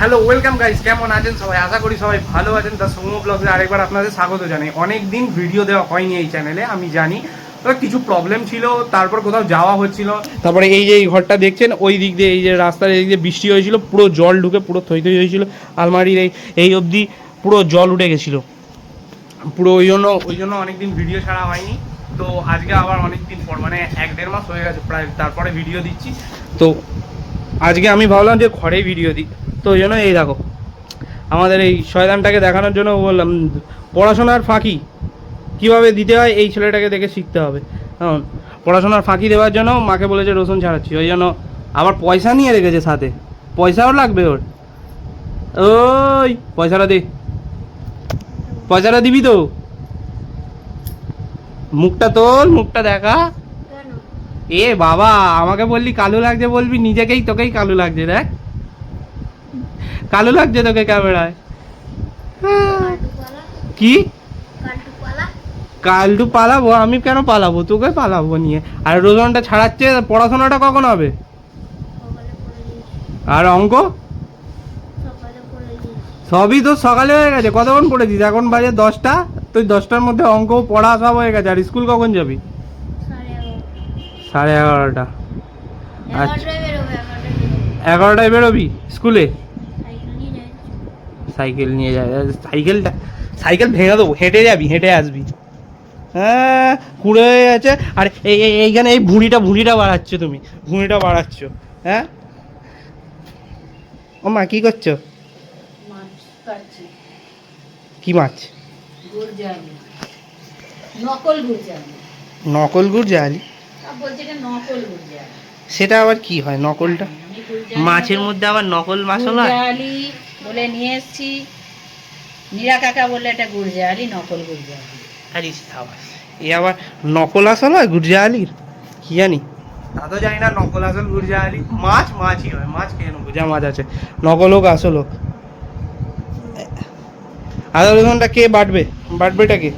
Hello welcome guys কেমন আছেন সবাই? আশা করি সবাই ভালো আছেন। দ্য সৌম্য ব্লগে আরেকবার আপনাদের স্বাগত জানাই। অনেক দিন ভিডিও দেওয়া হয়নি এই চ্যানেলে আমি জানি। তো কিছু প্রবলেম ছিল তারপর কোথাও যাওয়া হচ্ছিল। তারপরে এই যে এই ঘরটা দেখছেন ওই দিক দিয়ে এই যে রাস্তার এই যে বৃষ্টি হয়েছিল পুরো জল ঢুকে পুরো থই থই হয়েছিল। আলমারির এই এই অবধি পুরো জল উঠে গেছিল। পুরো ওই জন্য ওই জন্য অনেকদিন ভিডিও ছাড়া হয়নি। তো আজকে আবার অনেক দিন পর মানে এক দেড় মাস হয়ে গেছে প্রায় তারপরে ভিডিও দিচ্ছি। তো আজকে আমি ভাবলাম যে ঘরেই ভিডিও দিই। তো ওই জন্য এই দেখো, আমাদের এই শয়তানটাকে দেখানোর জন্য বললাম, পড়াশোনার ফাঁকি কীভাবে দিতে হয় এই ছেলেটাকে দেখে শিখতে হবে। কারণ পড়াশোনার ফাঁকি দেওয়ার জন্য মাকে বলেছে রসুন ছাড়াচ্ছি। ওই জন্য আবার পয়সা নিয়ে রেখেছে সাথে। পয়সাও লাগবে ওর। ওই, পয়সাটা দে। পয়সাটা দিবি তো? মুখটা তোল, মুখটা দেখা। এ বাবা, আমাকে বললি কালো লাগছে বলবি, নিজেকেই তোকেই কালো লাগছে, দেখ। কালো লাগছে তোকে ক্যামেরায়। কি? কালটু পালাবো? আমি কেন পালাবো? তোকে পালাবো নিয়ে। আর রোজনটা ছাড়াচ্ছে, পড়াশোনাটা কখন হবে? আর অঙ্ক? সবই তো সকালে হয়ে গেছে, কতক্ষণ পড়েছিস? এখন বাজে দশটা তুই দশটার মধ্যে অঙ্ক, পড়া সব হয়ে গেছে। আর স্কুল কখন যাবি? সাড়ে এগারোটা। আচ্ছা। এগারোটায় বেরোবে। স্কুলে? সাইকেল নিয়ে সাইকেল সাইকেলটা সাইকেল ভেঙে দেবো হেঁটে যাবি হেঁটে আসবি। হ্যাঁ কুড়ে হয়ে গেছে। আর এই এই- এইখানে এই ভুঁড়িটা ভুঁড়িটা বাড়াচ্ছ তুমি ভুঁড়িটা বাড়াচ্ছ। হ্যাঁ? ও মা কী করছ? কি মাছ? নকল গুড় জালি। সেটা আবার কি হয় নকলটা? মাছের মধ্যে আবার নকল গুড় জালি বলে নিয়ে এসছি। নীরা কাকা বলে এটা গুড় জালি নকল গুড় জালি আরে এ আবার নকল আসল হয় গুড় জালির কি জানি? তা তো জানি না নকল আসল গুড় জালি মাছ মাছই হয়। মাছ কেন যা মাছ আছে। নকল হোক আসল হোক। আদা রসুনটা কে বাটবে? বাটবেটা কি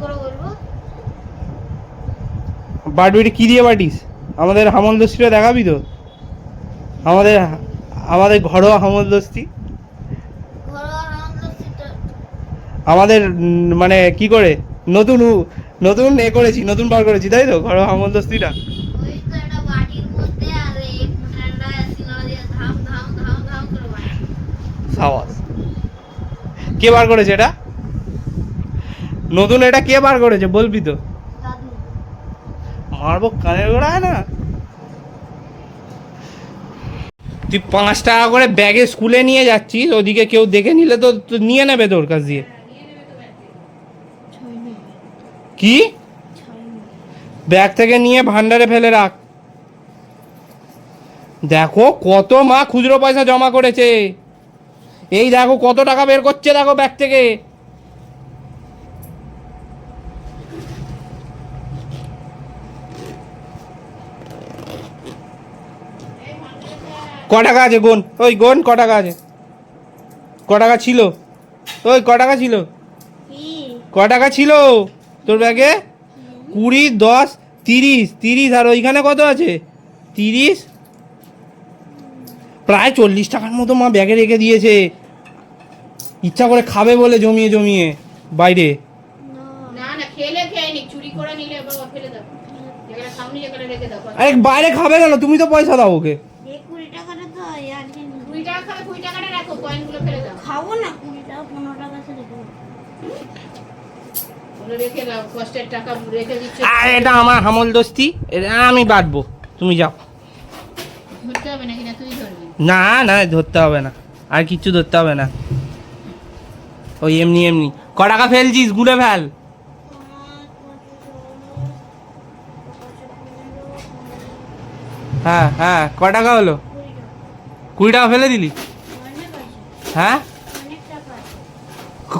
করে বলব বাটবিটা কী দিয়ে বাটিস? আমাদের হামলদস্তিটা দেখাবি তো? আমাদের আমাদের ঘরোয়া হামলদস্তি আমাদের মানে কি করে? নতুন নতুন এ করেছি নতুন বার করেছি তাই তো? ঘরোয়া হামলদস্তিটা কে বার করেছে এটা? নতুন এটা কে বার করেছে? বলবি তো। মারবো কানের গোড়া না। তুই পাঁচ টাকা করে ব্যাগে স্কুলে নিয়ে যাচ্ছিস, ওদিকে কেউ দেখে নিলে তো নিয়ে নেবে তোর কাছ দিয়ে। কি? ব্যাগ থেকে নিয়ে ভান্ডারে ফেলে রাখ। দেখো কত মা খুচরো পয়সা জমা করেছে। এই দেখো কত টাকা বের করছে দেখো ব্যাগ থেকে। ক টাকা আছে গোন? ওই গোন ক টাকা আছে? ক টাকা ছিল? ওই ক টাকা ছিল? কি টাকা ছিল? তোর ব্যাগে? কুড়ি দশ তিরিশ। তিরিশ আর ওইখানে কত আছে? তিরিশ? প্রায় চল্লিশ টাকার মতো মা ব্যাগে রেখে দিয়েছে। ইচ্ছা করে খাবে বলে জমিয়ে জমিয়ে। বাইরে। আরে বাইরে খাবে কেন? তুমি তো পয়সা দাও ওকে এই কুড়ি টাকাটা তো আজকে কুড়ি টাকা খাবে কুড়ি টাকাটা রাখো কয়েনগুলো ফেলে দাও খাব না। কুড়ি টাকা পনেরো টাকা সে আর এটা আমার হামল দোস্তি। এটা আমি বাটবো তুমি যাও। ধরতে হবে নাকি না? না না ধরতে হবে না। আর কিচ্ছু ধরতে হবে না। ওই এমনি এমনি। ক টাকা ফেলছিস? গুলে ফেল। হ্যাঁ হ্যাঁ। ক টাকা হলো? কুড়ি টাকা। ফেলে দিলি? হ্যাঁ?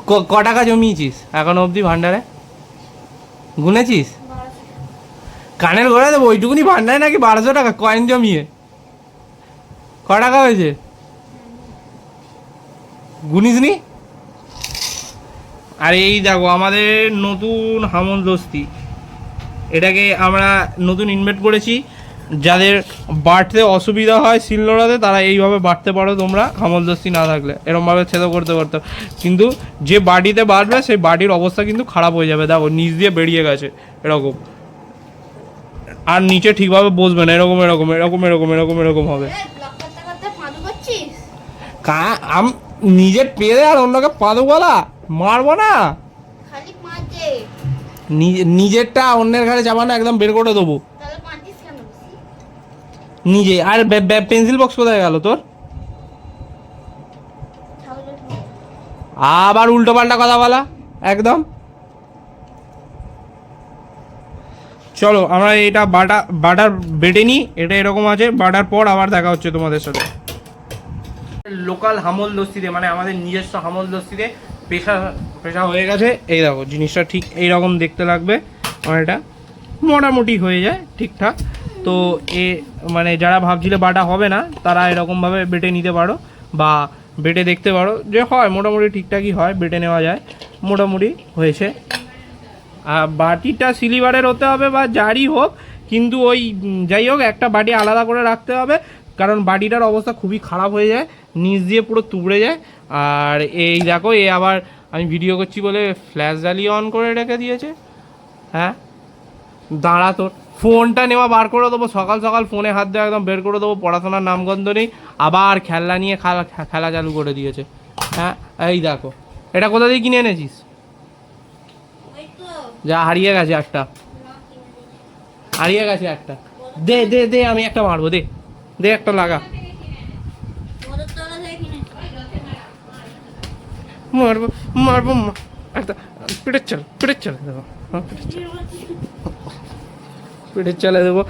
ক- টাকা জমিয়েছিস এখন অবধি ভান্ডারে গুনেছিস? কানের গোড়া দেবো, ওইটুকুনি ভান্ডারে নাকি বারোশো টাকা কয়েন জমিয়ে? ক টাকা হয়েছে? গুনিস নি আর এই দেখো, আমাদের নতুন হামল দোস্তি এটাকে আমরা নতুন ইনভেস্ট করেছি। যাদের বাড়তে অসুবিধা হয় শিলনোড়াতে তারা এইভাবে বাড়তে পারো তোমরা হামলদস্তি না থাকলে। এরমভাবে ছেদো করতে করতে। কিন্তু যে বাড়িতে বাড়বে সেই বাড়ির অবস্থা কিন্তু খারাপ হয়ে যাবে। দেখো নিচ দিয়ে বেরিয়ে গেছে এরকম। আর নিচে ঠিকভাবে বসবে না এরকম এরকম এরকম এরকম এরকম এরকম হবে। কা আম নিজের পেরে আর অন্যকে পাদো বলা মারবো না? নিজে- নিজেরটা অন্যের ঘাড়ে চাপানো একদম বের করে দেবো। নিজে। আর পেন্সিল বক্স কোথায় গেল তোর? আবার উল্টো পাল্টা কথা বলা, একদম। চলো, আমরা এটা বাটা বাটার বেটে নিই, এটা এরকম আছে, বাটার পর আবার দেখা হচ্ছে তোমাদের সাথে। লোকাল হামল দস্তিতে মানে আমাদের নিজস্ব হামল দস্তিতে পেশা পেশা হয়ে গেছে। এই দেখো, জিনিসটা ঠিক এইরকম দেখতে লাগবে। আমার এটা মোটামুটি হয়ে যায়, ঠিকঠাক। তো এ মানে যারা ভাবছিলে বাটা হবে না, তারা এরকমভাবে বেটে নিতে পারো বা বেটে দেখতে পারো যে হয়, মোটামুটি ঠিকঠাকই হয়, বেটে নেওয়া যায়, মোটামুটি হয়েছে। আর বাটিটা সিলিভারের হতে হবে বা যারই হোক, কিন্তু ওই যাই হোক, একটা বাটি আলাদা করে রাখতে হবে, কারণ বাটিটার অবস্থা খুবই খারাপ হয়ে যায়, নিচ দিয়ে পুরো তুবড়ে যায়। আর এই দেখো, এ আবার আমি ভিডিও করছি বলে ফ্ল্যাশ জ্বালিয়ে অন করে রেখে দিয়েছে। হ্যাঁ? দাঁড়া তোর। ফোনটা নেওয়া বার করে দেবো, সকাল সকাল ফোনে হাত দেওয়া একদম বের করে দেবো, পড়াশোনার নামগন্ধ নেই, আবার খেলনা নিয়ে খেলা খেলা চালু করে দিয়েছে। হ্যাঁ এই দেখো, এটা কোথা দিয়ে কিনে এনেছিস? যা, হারিয়ে গেছে একটা। হারিয়ে গেছে একটা। দে দে দে, আমি একটা মারবো, দে দে একটা লাগা। মারবো মারবো একটা পিঠের চাল পিঠের চাল দেবো হ্যাঁ। পিঠের চালে দেবো।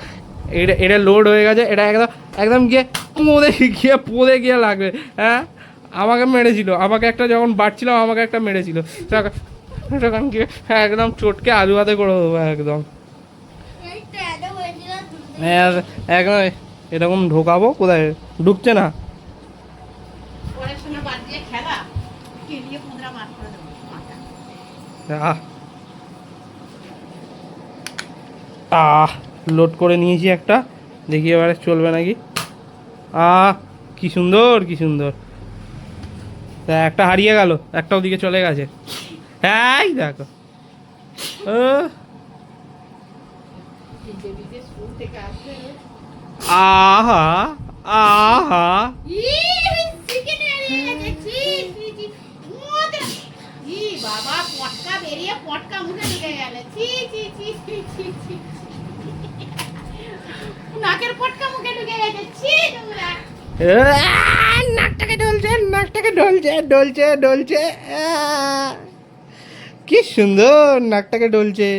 এটা এটা লোড হয়ে গেছে এটা একদম একদম গিয়ে পোদে গিয়ে পোদে গিয়ে লাগবে হ্যাঁ? আমাকে মেরেছিল আমাকে একটা যখন বাড়ছিল আমাকে একটা মেরেছিল। তখন- গিয়ে একদম চটকে আলু হাতে করে দেবো একদম। হ্যাঁ, একদম এরকম ঢোকাবো কোথায়? ঢুকছে না? পরের সঙ্গে বাদ দিয়ে খেলা কেলিয়ে মুদ্রা মার করে দেবো মাথা। আহ আহ লোড করে নিয়েছি একটা। দেখি এবারে চলবে নাকি? আহ, কি সুন্দর কি সুন্দর। একটা হারিয়ে গেল, একটা ওদিকে চলে গেছে। এই দেখো। আহা। আহা বাবা, পটকা বেরিয়ে পটকা মুখে ঢুকে ছি ছি ছি ছি নাকের পটকা মুখে ঢুকে গেছে। ছি, তোমরা। নাকটাকে ডলছে নাকটাকে ডলছে ডলছে ডলছে। কি সুন্দর নাকটাকে ডলছে।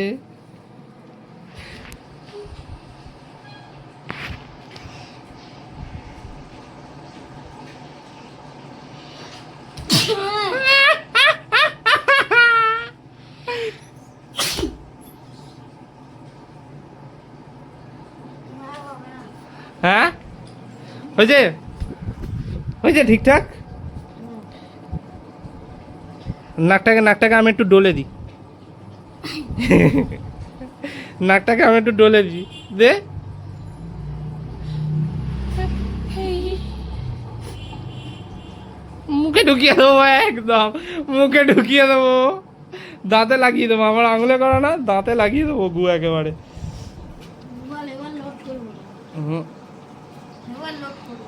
হ্যাঁ? হয়েছে হয়েছে ঠিকঠাক? নাকটাকে নাকটাকে আমি একটু ডলে দিই। নাকটাকে আমি একটু ডলে দিই। দে। মুখে ঢুকিয়ে দেবো একদম। মুখে ঢুকিয়ে দেবো। দাঁতে লাগিয়ে দেবো। আমার আঙুলে করা না দাঁতে লাগিয়ে দেবো গু একেবারে। হুম এবার লোড করব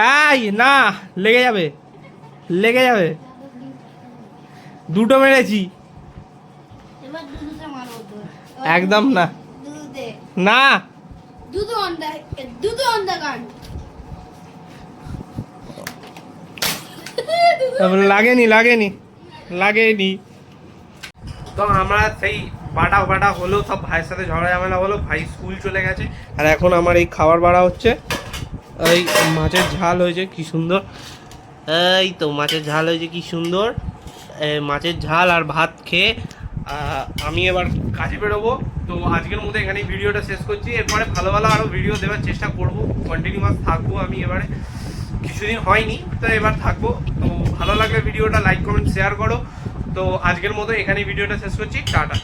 এই না লেগে যাবে। লেগে যাবে। দুটো মেরেছি। একদম না। না। লাগেনি লাগেনি। লাগেনি। তো আমরা সেই বাটা বাটা হলো সব ভাইয়ের সাথে ঝগড়া ঝামেলা হলো ভাই স্কুল চলে গেছে। আর এখন আমার এই খাবার বাড়া হচ্ছে। এই মাছের ঝাল হয়েছে, কি সুন্দর। এই তো মাছের ঝাল হয়েছে, কি সুন্দর। মাছের ঝাল আর ভাত খেয়ে আমি এবার কাজে বেরোবো। তো আজকের মধ্যে এখানেই ভিডিওটা শেষ করছি। এরপরে ভালো ভালো আরও ভিডিও দেওয়ার চেষ্টা করব। কন্টিনিউয়াস থাকব আমি এবারে। কিছুদিন হয়নি, তো এবার থাকব। তো ভালো লাগলে ভিডিওটা লাইক কমেন্ট শেয়ার করো। তো আজকের মতো এখানেই ভিডিওটা শেষ করছি। টাটা।